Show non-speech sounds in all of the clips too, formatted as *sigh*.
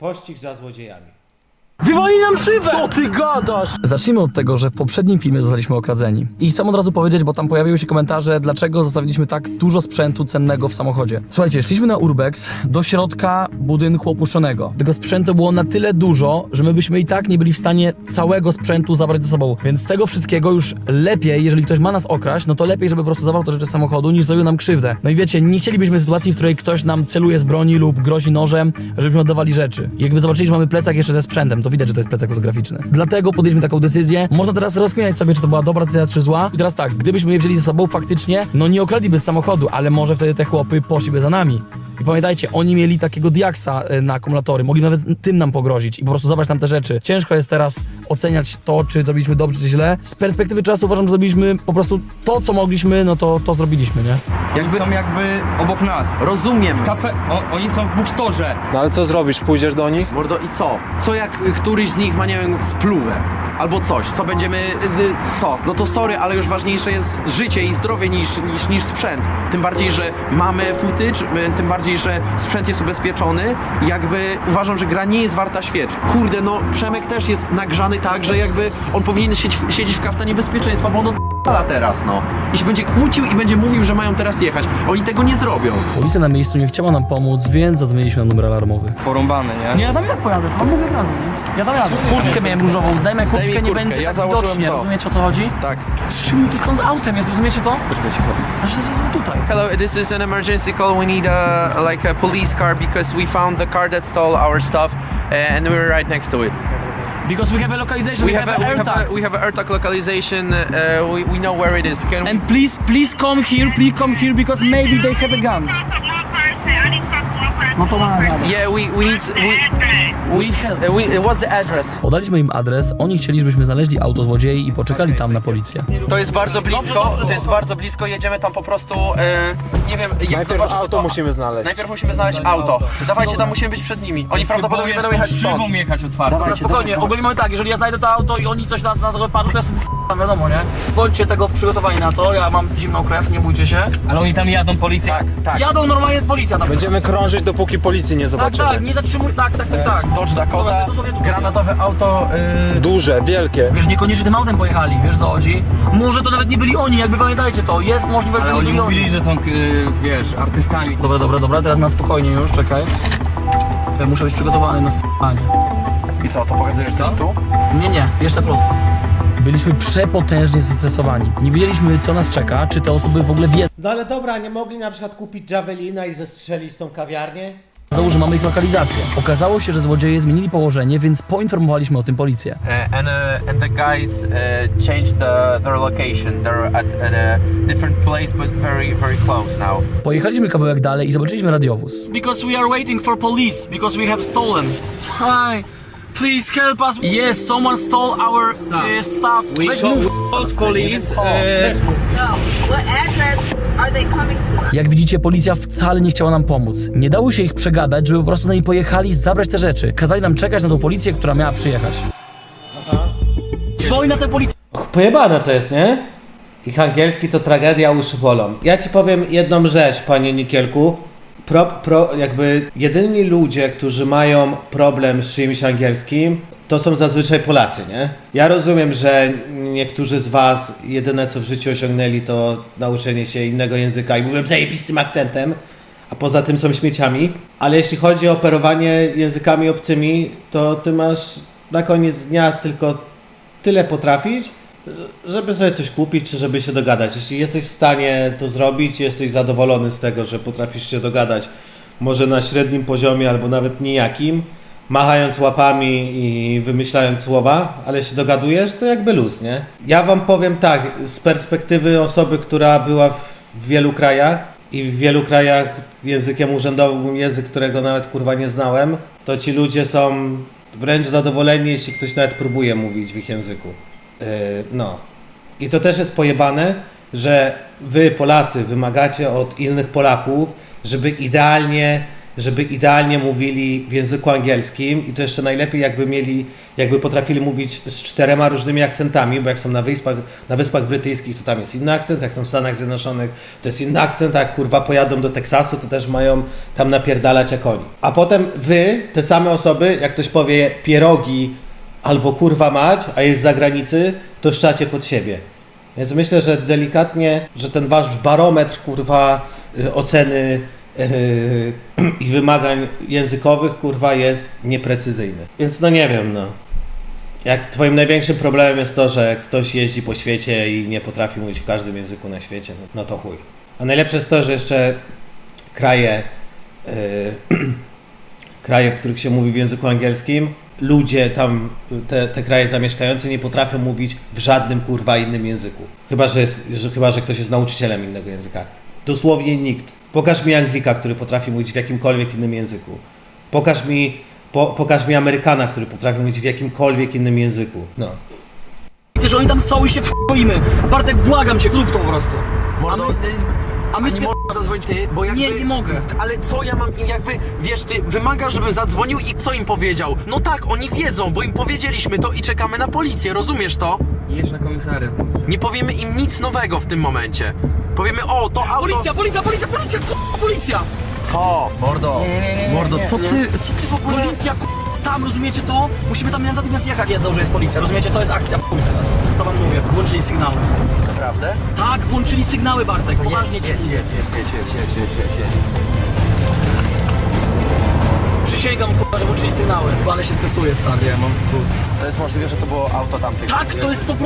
Pościg za złodziejami. Wywali nam szybę! Co ty gadasz? Zacznijmy od tego, że w poprzednim filmie zostaliśmy okradzeni. I chcę od razu powiedzieć, bo tam pojawiły się komentarze, dlaczego zostawiliśmy tak dużo sprzętu cennego w samochodzie. Słuchajcie, szliśmy na Urbex do środka budynku opuszczonego. Tego sprzętu było na tyle dużo, że my byśmy i tak nie byli w stanie całego sprzętu zabrać ze sobą. Więc z tego wszystkiego już lepiej, jeżeli ktoś ma nas okraść, no to lepiej, żeby po prostu zabrał te rzeczy z samochodu, niż zrobił nam krzywdę. No i wiecie, nie chcielibyśmy sytuacji, w której ktoś nam celuje z broni lub grozi nożem, żebyśmy oddawali rzeczy. I jakby zobaczyli, że mamy plecak jeszcze ze sprzętem, to widać, że to jest plecak fotograficzny. Dlatego podjęliśmy taką decyzję. Można teraz rozkminiać sobie, czy to była dobra decyzja, czy zła. I teraz tak, gdybyśmy je wzięli ze sobą, faktycznie, no nie okradliby z samochodu, ale może wtedy te chłopy poszliby za nami. I pamiętajcie, oni mieli takiego diaksa e, na akumulatory, mogli nawet tym nam pogrozić i po prostu zabrać nam te rzeczy. Ciężko jest teraz oceniać to, czy zrobiliśmy dobrze, czy źle. Z perspektywy czasu uważam, że zrobiliśmy po prostu to, co mogliśmy, no to, to zrobiliśmy, nie? Jakby... Są jakby obok nas. Rozumiem. Kafe... O, oni są w bookstore. No ale co zrobisz? Pójdziesz do nich? Mordo, i co? Co jak któryś z nich ma, nie wiem, spluwę? Albo coś, co będziemy, y, y, co? No to sorry, ale już ważniejsze jest życie i zdrowie niż, niż, niż sprzęt. Tym bardziej, że mamy footage, y, tym bardziej, że sprzęt jest ubezpieczony. Jakby uważam, że gra nie jest warta świecz. Kurde, no Przemek też jest nagrzany tak, że jakby on powinien siedzieć w kaftanie bezpieczeństwa, bo on odpala teraz, no. I się będzie kłócił i będzie mówił, że mają teraz jechać. Oni tego nie zrobią. Policja na miejscu nie chciała nam pomóc, więc zadzwoniliśmy na numer alarmowy. Porąbany, nie? Nie, ja tam jak pojadę, to mówię od razu, nie? Ja tam jadę. Kurtkę miałem różową, zdejmę kurtkę, Zdejmij nie kurtkę, będzie ja tak założyłem widocznie, to. rozumiecie o co chodzi? Tak. Trzy minuty stąd z autem jest, rozumiecie to? Znaczy, to jest tutaj. Hello, this is an emergency call. We need a like a police car because we found the car that stole our stuff, uh, and we're right next to it. Because we have a localization, We have a, we have AirTag. a, we have a AirTag localization. Uh, we, we know where it is. Can And please, please come here, please come here because maybe they have a gun. No to ma yeah, we we need we, We help. uh, we what's the address? Podaliśmy im adres, oni chcieli, żebyśmy znaleźli auto złodziei i poczekali tam na policję. To jest bardzo blisko. To jest bardzo blisko. Jedziemy tam po prostu. E, nie wiem, jak Najpierw zobaczymy auto to- musimy znaleźć. Najpierw musimy znaleźć auto. Dawajcie, tam musimy być przed nimi. Oni prawdopodobnie będą jechać stąd. szybą jechać otwartą. Dobra, spokojnie, ogólnie mamy tak, jeżeli ja znajdę to auto i oni coś na nas wypadł, to ja sobie s***am, wiadomo, nie? Bądźcie tego przygotowani na to, ja mam zimną krew, nie bójcie się. Ale oni tam jadą, policja. Tak, tak. Jadą normalnie policja tam. Będziemy krążyć, dopóki policji nie Tak, zobaczymy. tak, nie zatrzymuj, tak, tak, tak, tak. Dodge Dakota, tu- granatowe auto. y, Duże, wielkie. Wiesz, niekoniecznie tym autem pojechali, wiesz co chodzi? Może to nawet nie byli oni, jakby pamiętajcie to, jest możliwość, że Ale nie oni byli mówili, oni. że są, y, wiesz, artystami. Dobra, dobra, dobra, teraz na spokojnie już, czekaj. Ja muszę być przygotowany na spokojnie. I co, to pokazujesz to jest tu? Nie, nie, jeszcze prosto. Byliśmy przepotężnie zestresowani. Nie wiedzieliśmy, co nas czeka, czy te osoby w ogóle wiedzą, No ale dobra, nie mogli na przykład kupić Javelina i zestrzelić tą kawiarnię? że mamy ich lokalizację. Okazało się, że złodzieje zmienili położenie, więc poinformowaliśmy o tym policję. Uh, and uh, and the guys uh, changed the, their location. They're at, at a different place, but very very close now. Pojechaliśmy kawałek dalej i zobaczyliśmy radiowóz. Because we are waiting for police, because we have stolen. Hi. Please help us. Yes, someone stole our uh, stuff. Weź mów. police. No. What address are they coming to? Jak widzicie, policja wcale nie chciała nam pomóc. Nie dało się ich przegadać, żeby po prostu z nami pojechali zabrać te rzeczy. Kazali nam czekać na tą policję, która miała przyjechać. Dzwoń na tę policję. Pojebane to jest, nie? Ich angielski to tragedia, uszy bolą. Ja ci powiem jedną rzecz, panie Nikielku. Pro, pro, jakby jedyni ludzie, którzy mają problem z czyimś angielskim, to są zazwyczaj Polacy, nie? Ja rozumiem, że niektórzy z was jedyne co w życiu osiągnęli to nauczenie się innego języka i mówią zajebistym akcentem, a poza tym są śmieciami. Ale jeśli chodzi o operowanie językami obcymi, to ty masz na koniec dnia tylko tyle potrafić, żeby sobie coś kupić, czy żeby się dogadać. Jeśli jesteś w stanie to zrobić, jesteś zadowolony z tego, że potrafisz się dogadać, może na średnim poziomie albo nawet nijakim, machając łapami i wymyślając słowa, ale się dogadujesz, to jakby luz, nie? Ja wam powiem tak, z perspektywy osoby, która była w wielu krajach i w wielu krajach językiem urzędowym język, którego nawet kurwa nie znałem, to ci ludzie są wręcz zadowoleni, jeśli ktoś nawet próbuje mówić w ich języku. Yy, no. I to też jest pojebane, że wy Polacy wymagacie od innych Polaków, żeby idealnie żeby idealnie mówili w języku angielskim i to jeszcze najlepiej jakby mieli, jakby potrafili mówić z czterema różnymi akcentami, bo jak są na wyspach, na wyspach brytyjskich, to tam jest inny akcent, jak są w Stanach Zjednoczonych, to jest inny akcent, a jak kurwa pojadą do Teksasu, to też mają tam napierdalać jak oni. A potem wy, te same osoby, jak ktoś powie pierogi albo kurwa mać, a jest z zagranicy, to szczacie pod siebie. Więc myślę, że delikatnie, że ten wasz barometr kurwa y, oceny y, i wymagań językowych kurwa jest nieprecyzyjny. Więc no nie wiem, no. Jak twoim największym problemem jest to, że ktoś jeździ po świecie i nie potrafi mówić w każdym języku na świecie, no, no to chuj. A najlepsze jest to, że jeszcze kraje, y, *clears throat* kraje, w których się mówi w języku angielskim, ludzie tam, te, te kraje zamieszkające nie potrafią mówić w żadnym kurwa innym języku. Chyba że, jest, że, chyba, że ktoś jest nauczycielem innego języka. Dosłownie nikt. Pokaż mi Anglika, który potrafi mówić w jakimkolwiek innym języku. Pokaż mi, po, pokaż mi Amerykana, który potrafi mówić w jakimkolwiek innym języku. No. Chcę, że oni tam są i się wchoimy. Bartek, błagam cię, zrób to po prostu. Mordo, A my- nie możesz zadzwonić ty, bo jakby... Nie, nie mogę. Ale co ja mam, jakby, wiesz, ty wymagasz, żebym zadzwonił i co im powiedział? No tak, oni wiedzą, bo im powiedzieliśmy to i czekamy na policję, rozumiesz to? Jedź na komisariat. Nie powiemy im nic nowego w tym momencie. Powiemy, o, to auto... Policja, policja, policja, policja, k***a, policja! Co? Mordo, mordo, co ty, co ty w ogóle... Policja, k***a, tam, rozumiecie to? Musimy tam natychmiast jechać, wiedzą, że jest policja, rozumiecie? To jest akcja, teraz. To wam mówię, włączyli sygnały. Naprawdę? Tak, włączyli sygnały, Bartek, poważnie cię. jedź, jedź, jedź, jedź, jedź, jedź, jedź, jedź. Przysięgam, k***a, że włączyli sygnały. Bo ale się stresuję, stary. Ja mam, To jest możliwe, że to było auto tamtych. Tak, to jest 100%!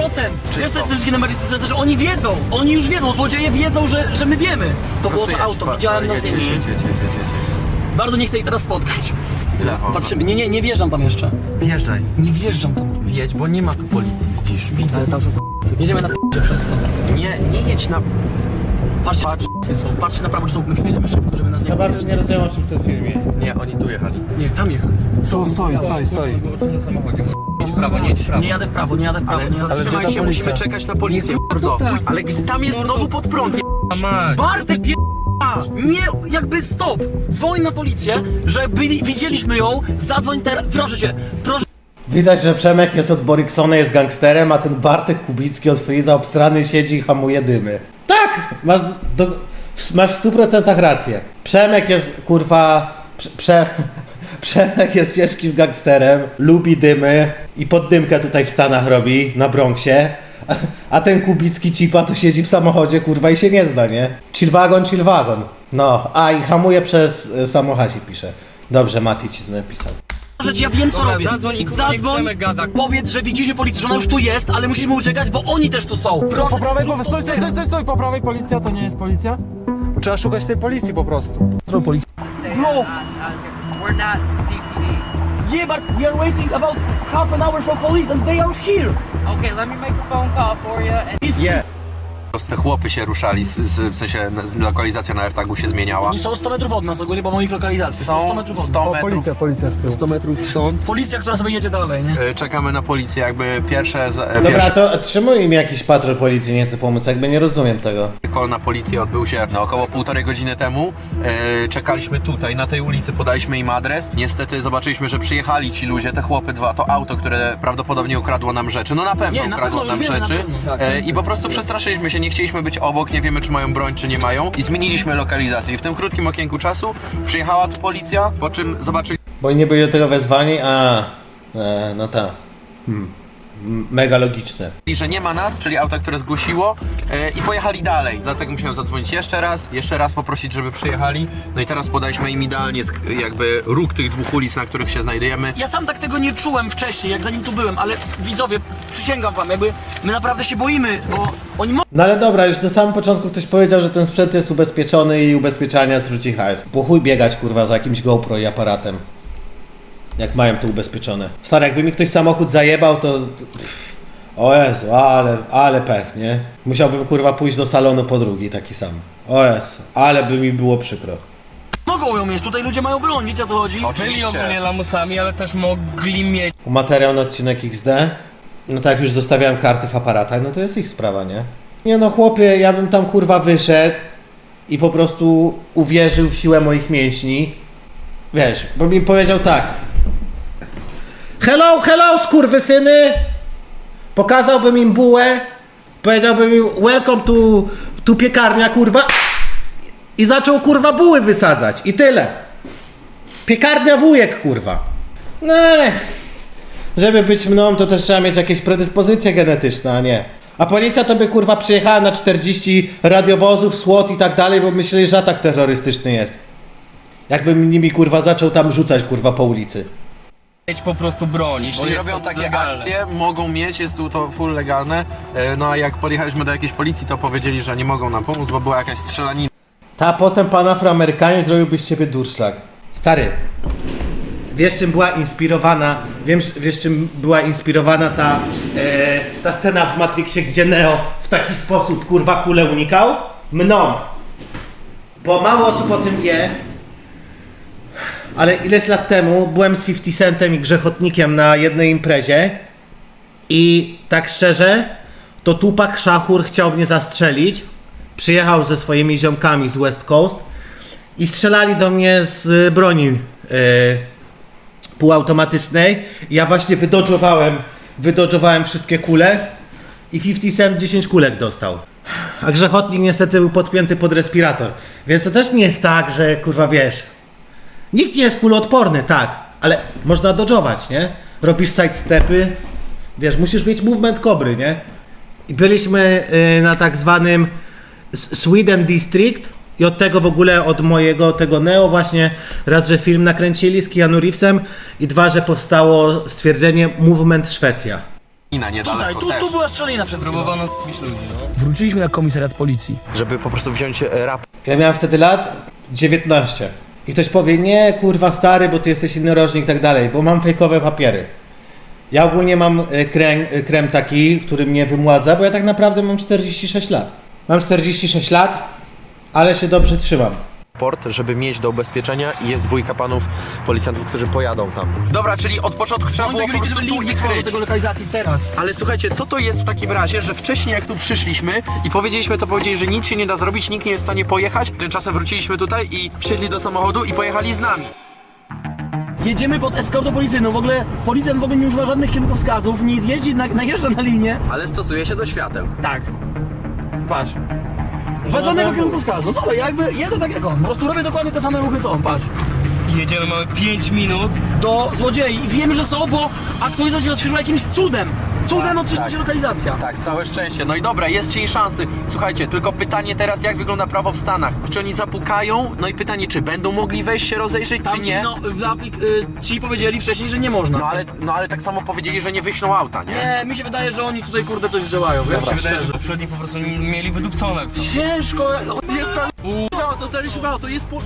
Wiesz co jest tym stresujące, że oni wiedzą! Oni już wiedzą, złodzieje wiedzą, że, że my wiemy! To było to auto, widziałem na jedź, jedź, zdjęciu. jedź, jedź, jedź, jedź, Bardzo nie chcę ich teraz spotkać. jedź. Lewo. Patrzymy, nie, nie, nie wjeżdżam tam jeszcze. Wjeżdżaj. Nie wjeżdżam tam. Wjedź, bo nie ma tu policji, widzisz. Widzę, tam są. Jedziemy na p***cie przez to. Nie, nie jedź na... Patrzcie, Patrz. Patrz. są. Patrzcie na prawo, czy to my przejedziemy szybko, żeby nas nie... Za bardzo nie rozumiem, o czym ten film jest. Nie, oni tu jechali. Nie, tam jechali. Co, stoi, stoi, stoi. W samochodzie. Jedź w prawo, nie jedź w prawo. Nie jadę w prawo, nie jadę w prawo, Ale nie jadę w zatrzymaj się, musimy czekać na policję, mordo. Ale gdy tam jest znowu pod prąd, mać. Bartek, pie... Nie, jakby stop! Dzwoń na policję, że byli, widzieliśmy ją, zadzwoń teraz, proszę cię, proszę Widać, że Przemek jest od Boriksona, jest gangsterem, a ten Bartek Kubicki od Friza obstrany siedzi i hamuje dymy. Tak! Masz, do, masz w 100% rację. Przemek jest, kurwa... Prze, prze, *laughs* Przemek jest ciężkim gangsterem, lubi dymy i poddymkę tutaj w Stanach robi, na Bronxie. A, ten Kubicki cipa to siedzi w samochodzie, kurwa, i się nie zda, nie? Chill wagon, chill wagon. No, a i hamuje przez y, pisze. Dobrze, Mati ci to napisał. Cię, ja wiem co Dobra, robię. zadzwoń i kurwa, Przemek gada. powiedz, że widzicie policję, że ona już tu jest, ale musimy uciekać, bo oni też tu są. Proszę Po prawej głowy, stój, stój, stój, stój, stój, po prawej policja, to nie jest policja? Trzeba szukać tej policji po prostu. Bro, We're not DPD. yeah, but we are waiting about half an hour for police and they are here. Okay, let me make a phone call for you. And It's Te chłopy się ruszali, z, z, w sensie n- lokalizacja na AirTagu się zmieniała. Oni są 100 metrów od nas ogólnie, bo moich lokalizacji. Są 100 metrów od nas. 100 metrów, Policja, policja z tyłu. 100 metrów stąd. Policja, która sobie jedzie dalej, nie? E, Czekamy na policję, jakby pierwsze, z, e, Dobra, pierwszy to czemu im jakiś patrol policji nie chce pomóc? Jakby nie rozumiem tego. call na policję odbył się no, około półtorej godziny temu. E, czekaliśmy tutaj, na tej ulicy, podaliśmy im adres. Niestety zobaczyliśmy, że przyjechali ci ludzie, te chłopy dwa, to auto, które prawdopodobnie ukradło nam rzeczy. No na pewno Nie, na ukradło pewno, nam już wiemy, na rzeczy. pewno, tak. E, I po prostu przestraszyliśmy się, nie chcieliśmy być obok, nie wiemy czy mają broń, czy nie mają. I zmieniliśmy lokalizację. I w tym krótkim okienku czasu przyjechała tu policja, po czym zobaczyli Bo do tego wezwani? A, e, no tak. Hmm. Mega logiczne. że nie ma nas, czyli auta, które zgłosiło e, i pojechali dalej. Dlatego musiałem zadzwonić jeszcze raz, jeszcze raz poprosić, żeby przyjechali. No i teraz podaliśmy im idealnie sk- jakby róg tych dwóch ulic, na których się znajdujemy. Ja sam tak tego nie czułem wcześniej, jak zanim tu byłem, ale widzowie, przysięgam wam, jakby my naprawdę się boimy, bo oni mogą No ale dobra, już na samym początku ktoś powiedział, że ten sprzęt jest ubezpieczony i ubezpieczalnia zwróci hajs. Po chuj biegać kurwa za jakimś GoPro i aparatem. Jak mają to ubezpieczone. Stary, jakby mi ktoś samochód zajebał, to... Pff, o Jezu, ale, ale pech, nie? Musiałbym kurwa pójść do salonu po drugi taki sam. O Jezu, ale by mi było przykro. mogą ją mieć, tutaj ludzie mają broń, wiecie o co chodzi? Byli Oczywiście. ogólnie lamusami, ale też mogli mieć. Materiał na odcinek XD. No tak, już zostawiałem karty w aparatach, no to jest ich sprawa, nie? Nie no, chłopie, ja bym tam kurwa wyszedł i po prostu uwierzył w siłę moich mięśni Wiesz, bo mi powiedział tak. Hello, hello, skurwysyny! Pokazałbym im bułę, powiedziałbym im welcome to, to piekarnia, kurwa. I zaczął, kurwa, buły wysadzać. I tyle. Piekarnia wujek, kurwa. No ale... Żeby być mną, to też trzeba mieć jakieś predyspozycje genetyczne, a nie. A policja to by kurwa przyjechała na 40 radiowozów, SWAT i tak dalej, bo myśleli, że atak terrorystyczny jest. Jakbym nimi kurwa zaczął tam rzucać kurwa po ulicy. Mieć po prostu broń, jeśli Oni jest robią to takie legalne. akcje, mogą mieć, jest tu to full legalne. E, No a jak podjechaliśmy do jakiejś policji, to powiedzieli, że nie mogą nam pomóc, bo była jakaś strzelanina. Ta potem pan Afroamerykanie zrobiłby z ciebie durszlak. Stary, wiesz czym była inspirowana, wiem, wiesz czym była inspirowana ta, e, ta scena w Matrixie, gdzie Neo w taki sposób kurwa kulę unikał? Mną. Bo mało osób o tym wie, ale ileś lat temu byłem z 50 Centem i Grzechotnikiem na jednej imprezie i tak szczerze, to Tupak Szachur chciał mnie zastrzelić. Przyjechał ze swoimi ziomkami z West Coast i strzelali do mnie z broni yy, półautomatycznej. Ja właśnie wydodżowałem, wydodżowałem wszystkie kule i 50 Cent 10 kulek dostał. A Grzechotnik niestety był podpięty pod respirator. Więc to też nie jest tak, że kurwa wiesz, Nikt nie jest kuloodporny, tak, ale można dodżować, nie? Robisz sidestepy, wiesz, musisz mieć movement kobry, nie? I byliśmy y, na tak zwanym Sweden District i od tego w ogóle, od mojego tego Neo właśnie, raz, że film nakręcili z Keanu Reevesem i dwa, że powstało stwierdzenie Movement Szwecja. niedaleko Tutaj, tu, też. tu była strzelina przed chwilą. Próbowano bić ludzi, no. Wróciliśmy na komisariat policji. Żeby po prostu wziąć e, rap. Ja miałem wtedy lat 19. I ktoś powie, nie kurwa stary, bo ty jesteś rocznik i tak dalej, bo mam fejkowe papiery. Ja ogólnie mam e, krem, krem taki, który mnie wymładza, bo ja tak naprawdę mam 46 lat. Mam 46 lat, ale się dobrze trzymam. Port, żeby mieć do ubezpieczenia i jest dwójka panów policjantów, którzy pojadą tam. Dobra, czyli od początku trzeba było po prostu tu ich kryć. tego lokalizacji teraz. Ale słuchajcie, co to jest w takim razie, że wcześniej jak tu przyszliśmy i powiedzieliśmy to powiedzieli, że nic się nie da zrobić, nikt nie jest w stanie pojechać, tymczasem wróciliśmy tutaj i wsiedli do samochodu i pojechali z nami. Jedziemy pod eskortą policyjną. W ogóle policjant w ogóle nie używa żadnych kierunkowskazów, nic jeździ, na, najeżdża na linię. Ale stosuje się do świateł. Tak. Patrz. Bez żadnego kierunkowskazu. Dobra, jakby jedę tak jak on. Po prostu robię dokładnie te same ruchy co on, patrz. Jedziemy, mamy 5 minut. Do złodziei. I wiemy, że są, bo aktualizacja się odświeżyła jakimś cudem. Cudem odświeżyła się lokalizacja. Tak, całe szczęście. No i dobra, jest cień szansy. Słuchajcie, tylko pytanie teraz, jak wygląda prawo w Stanach? Czy oni zapukają? No i pytanie, czy będą mogli wejść się rozejrzeć, czy Tam ci, nie? no, w aplik, y, ci powiedzieli wcześniej, że nie można. No ale, no ale tak samo powiedzieli, że nie wyślą auta, nie? Nie, mi się wydaje, że oni tutaj kurde coś działają, wiesz? Mi się wydaje, szczerze. że poprzedni po prostu mieli wydupcone. Ciężko. Auto, znaleźliśmy auto, jest po...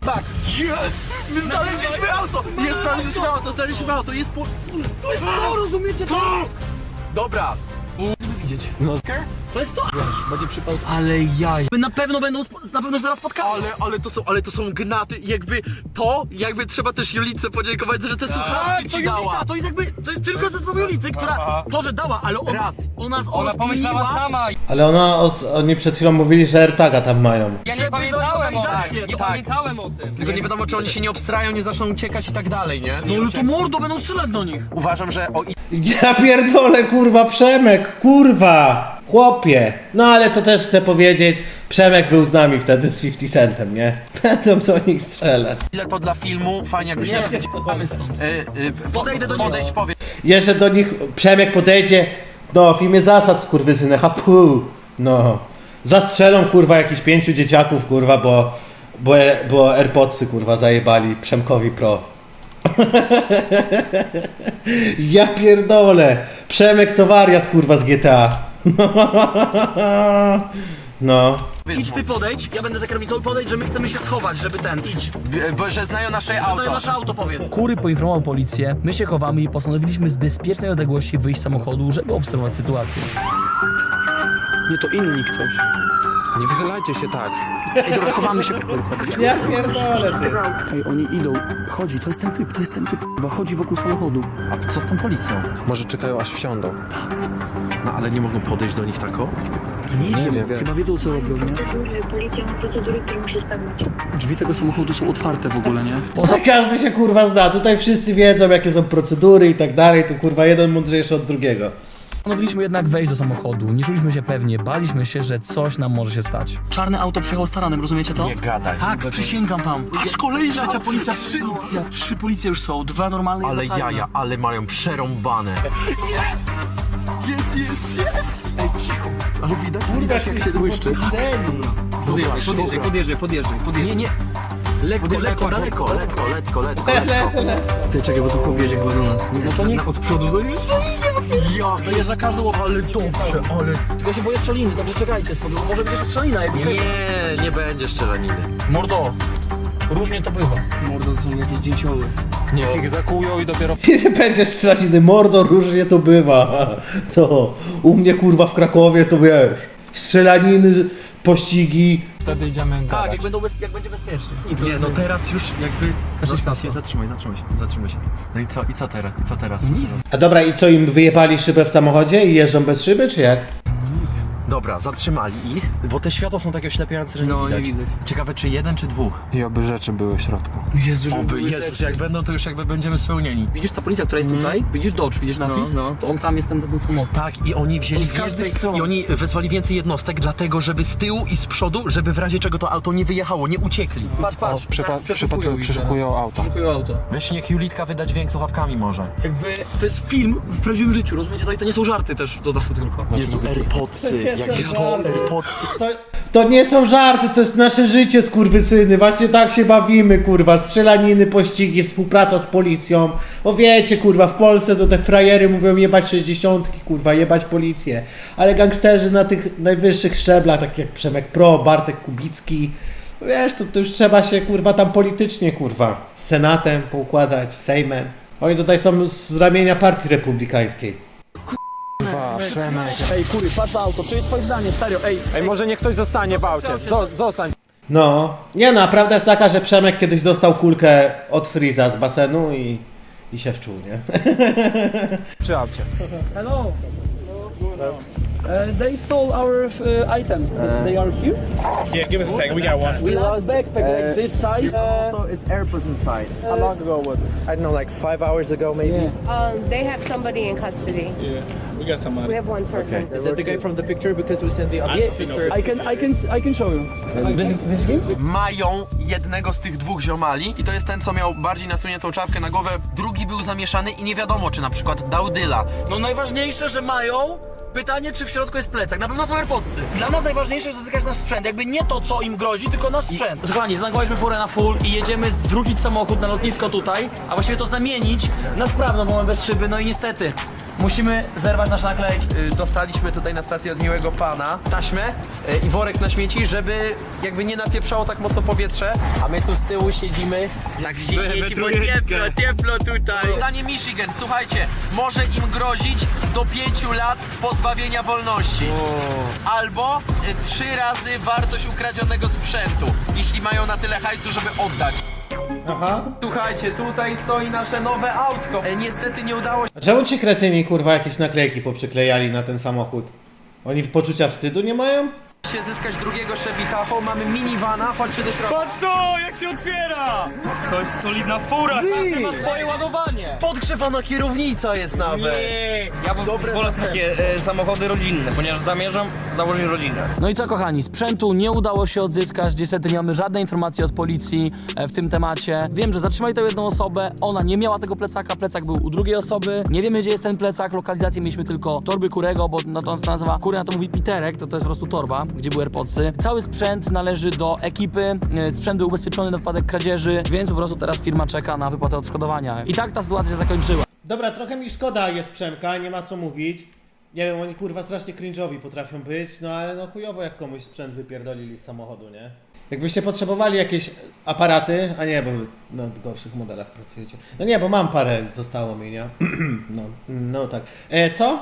Tak. Jest! My znaleźliśmy auto! Nie znaleźliśmy auto, znaleźliśmy auto, jest po... To jest to, rozumiecie to? Dobra, Widzieć. No. To jest to. Będzie przypał. Ale jaj. Na pewno będą, spo- na pewno się zaraz spotkały. ale, ale to są, ale to są gnaty, jakby to, jakby trzeba też Julice podziękować, że te słuchawki Tak, to ci Julita, dała. to jest jakby, to jest tylko ze słowa Julicy, która Aha. to, że dała, ale ona, Raz. ona, ona, Ona pomyślała sama. Ale ona, os, oni przed chwilą mówili, że AirTaga tam mają. Ja nie Żeby pamiętałem o tym. Nie tak. pamiętałem o tym. Tylko nie wiadomo, czy oni się nie obstrają, nie zaczną uciekać i tak dalej, nie? No ale to mordo będą strzelać do nich. Uważam, że o Ja pierdolę, kurwa, Przemek, kurwa, chłopie. No ale to też chcę powiedzieć, Przemek był z nami wtedy z 50 Centem, nie? *laughs* Będą do nich strzelać. ile to dla filmu, fajnie jakbyś Nie, mamy stąd. Y, y, Podejdę do niego. Podejdź, powiedz. Jeszcze do nich Przemek podejdzie, no w imię zasad, skurwysyny, hapu, no. Zastrzelą, kurwa, jakichś pięciu dzieciaków, kurwa, bo, bo, bo AirPodsy, kurwa, zajebali Przemkowi Pro. *laughs* ja pierdolę, Przemek co wariat, kurwa, z GTA. *laughs* No. Idź ty podejdź, ja będę za kierownicą, podejdź, że my chcemy się schować, żeby ten, idź. Bo, że znają nasze Znają auto. nasze auto, powiedz. Kury poinformował policję, my się chowamy i postanowiliśmy z bezpiecznej odległości wyjść z samochodu, żeby obserwować sytuację. Nie, to inni ktoś. Nie wychylajcie się tak. Ej, dobra, chowamy się w policji. Ja pierdolę ty. Ej, oni idą. Chodzi, to jest ten typ, to jest ten typ. Chyba chodzi wokół samochodu. A co z tą policją? Może czekają aż wsiądą. No ale nie mogą podejść do nich tako? Nie, wiem, chyba wiedzą co robią, nie? Policja ma procedury, które musi spełnić. Drzwi tego samochodu są otwarte w ogóle, nie? Poza każdy się kurwa zna, tutaj wszyscy wiedzą jakie są procedury i tak dalej, tu kurwa jeden mądrzejszy od drugiego. Postanowiliśmy jednak wejść do samochodu. Nie czuliśmy się pewnie, baliśmy się, że coś nam może się stać. Czarne auto przyjechało staranem, rozumiecie to? Nie gadaj. Tak, przysięgam wam. Patrz, kolejna! Trzecia policja, trzy, policja, trzy policje już są, dwa normalne Ale jaja, ale mają przerąbane. Jest! Jest, jest, jest! Ej, cicho. Ale widać, widać jak się błyszczy. Podjeżdżaj, podjeżdżaj, podjeżdżaj, podjeżdżaj, podjeżdżaj. Nie, nie, Lekko, lekko, lekko, lekko, letko, letko, letko, letko. Ty czekaj, bo tu do nas. Nie, no to nie. Od przodu zajeżdża. Ja, Zajeżdża każdy łop. ale dobrze, ale... Tylko się boję strzeliny, dobrze czekajcie sobie, bo może będzie strzelina, jakby sobie... Nie, nie będzie szczelaniny. Mordo, różnie to bywa. Mordo, to są jakieś dzięcioły. Niech ich zakują i dopiero *laughs* Nie będzie strzelaniny, mordo, różnie to bywa. *laughs* To u mnie kurwa w Krakowie to wiesz. Strzelaniny, pościgi. wtedy idziemy Tak, jak, będą bez, jak będzie bezpiecznie. Nie, no teraz już jakby... Kaszę No, światło. się, Zatrzymaj, zatrzymaj się, zatrzymaj się. No i co, i co teraz, i co teraz? A dobra, i co im wyjebali szybę w samochodzie i jeżdżą bez szyby, czy jak? Dobra, zatrzymali ich, bo te światła są takie oślepiające, że nie No, widać. nie widać. Ciekawe, czy jeden, czy dwóch? I oby rzeczy były w środku. Jezu, żeby Oby, były Jezus, te- jak będą, to już jakby będziemy spełnieni. Widzisz ta policja, która jest tutaj? Widzisz Dodge, widzisz napis? No, no. To on tam jest ten, ten samochód. Tak, i oni wzięli z każdej więcej, strony. i oni wysłali więcej jednostek, dlatego żeby z tyłu i z przodu, żeby w razie czego to auto nie wyjechało, nie uciekli. Patrz, patrz. Przypa- przypatrują, przeszukują auto. Przeszukują auto. Weź niech Julitka wyda dźwięk słuchawkami może. Jakby to jest film w prawdziwym życiu, rozumiecie? To, i to nie są żarty też do dachu tylko. Jezu, AirPodsy, *laughs* jakie to AirPodsy. To, to nie są żarty, to jest nasze życie, skurwysyny. Właśnie tak się bawimy, kurwa. Strzelaniny, pościgi, współpraca z policją. Bo wiecie, kurwa, w Polsce to te frajery mówią jebać 60, kurwa, jebać policję. Ale gangsterzy na tych najwyższych szczeblach, tak jak Przemek Pro, Bartek Kubicki, wiesz, to, to już trzeba się, kurwa, tam politycznie, kurwa, z Senatem poukładać, Sejmem. Oni tutaj są z ramienia partii republikańskiej. Przemek. Ej, kury, patrz na auto, to jest twoje zdanie, serio, ej. Ej, może niech ktoś zostanie w aucie. Zo- Zostań. No, nie no, a prawda jest taka, że Przemek kiedyś dostał kulkę od Friza z basenu i, i się wczuł, nie? *laughs* Przy aucie. Hello. Uh, they stole our uh, items. they are here. Yeah, give us a second. We got one. We have a backpack like this size. Uh, it's AirPods inside. How long ago was it? I don't know, like five hours ago, maybe. Um, they have somebody in custody. Yeah, we got. We have one person. Is that the guy from the picture? Because we sent the other yeah, I can, I can, I can show you. This is, this is him? Mają jednego z tych dwóch ziomali i to jest ten, co miał bardziej nasuniętą czapkę na głowę. Drugi był zamieszany i nie wiadomo, czy na przykład dał dyla. No najważniejsze, że mają. Pytanie, czy w środku jest plecak. Na pewno są AirPodsy. Dla nas najważniejsze jest uzyskać nasz sprzęt. Jakby nie to, co im grozi, tylko nasz sprzęt. Kochani, znankowaliśmy furę na full i jedziemy zwrócić samochód na lotnisko tutaj, a właściwie to zamienić na sprawną, bo mamy bez szyby. No i niestety, musimy zerwać nasze naklejki. Y, Dostaliśmy tutaj na stacji od miłego pana taśmę y, i worek na śmieci, żeby jakby nie napieprzało tak mocno powietrze. A my tu z tyłu siedzimy. Tak zimnie, Ciepło, ciepło, ciepło tutaj. Zdanie Michigan, słuchajcie, może im grozić do 5 lat pozbawienia wolności. Albo y, trzy razy wartość ukradzionego sprzętu, jeśli mają na tyle hajsu, żeby oddać. Aha. Słuchajcie, tutaj stoi nasze nowe autko. E, niestety nie udało A czemu ci kretyni, kurwa, jakieś naklejki poprzyklejali na ten samochód? Oni poczucia wstydu nie mają? Się zyskać drugiego Chevy Tahoe. Mamy minivana, chodźcie do środka. Patrz to, jak się otwiera! To jest solidna fura, każdy ma swoje ładowanie. Podgrzewana kierownica jest nawet. Nie, ja bym wolał takie e, samochody rodzinne, ponieważ zamierzam założyć rodzinę. No i co kochani, sprzętu nie udało się odzyskać, niestety nie mamy żadnej informacji od policji e, w tym temacie. Wiem, że zatrzymali tę jedną osobę, ona nie miała tego plecaka, plecak był u drugiej osoby. Nie wiemy gdzie jest ten plecak, lokalizację mieliśmy tylko torby Kurego, bo no to, to nazywa, Kury na to mówi Piterek, to to jest po prostu torba, gdzie były AirPodsy. Cały sprzęt należy do ekipy, e, sprzęt był ubezpieczony na wypadek kradzieży, więc po prostu teraz firma czeka na wypłatę odszkodowania. I tak ta sytuacja się zakończyła. Dobra, trochę mi szkoda jest Przemka, nie ma co mówić. Nie wiem, oni kurwa strasznie cringe'owi potrafią być, no ale no chujowo jak komuś sprzęt wypierdolili z samochodu, nie? Jakbyście potrzebowali jakieś aparaty, a nie, bo na gorszych modelach pracujecie. No nie, bo mam parę, zostało mi, nie? *clears throat* No, no tak. E, co?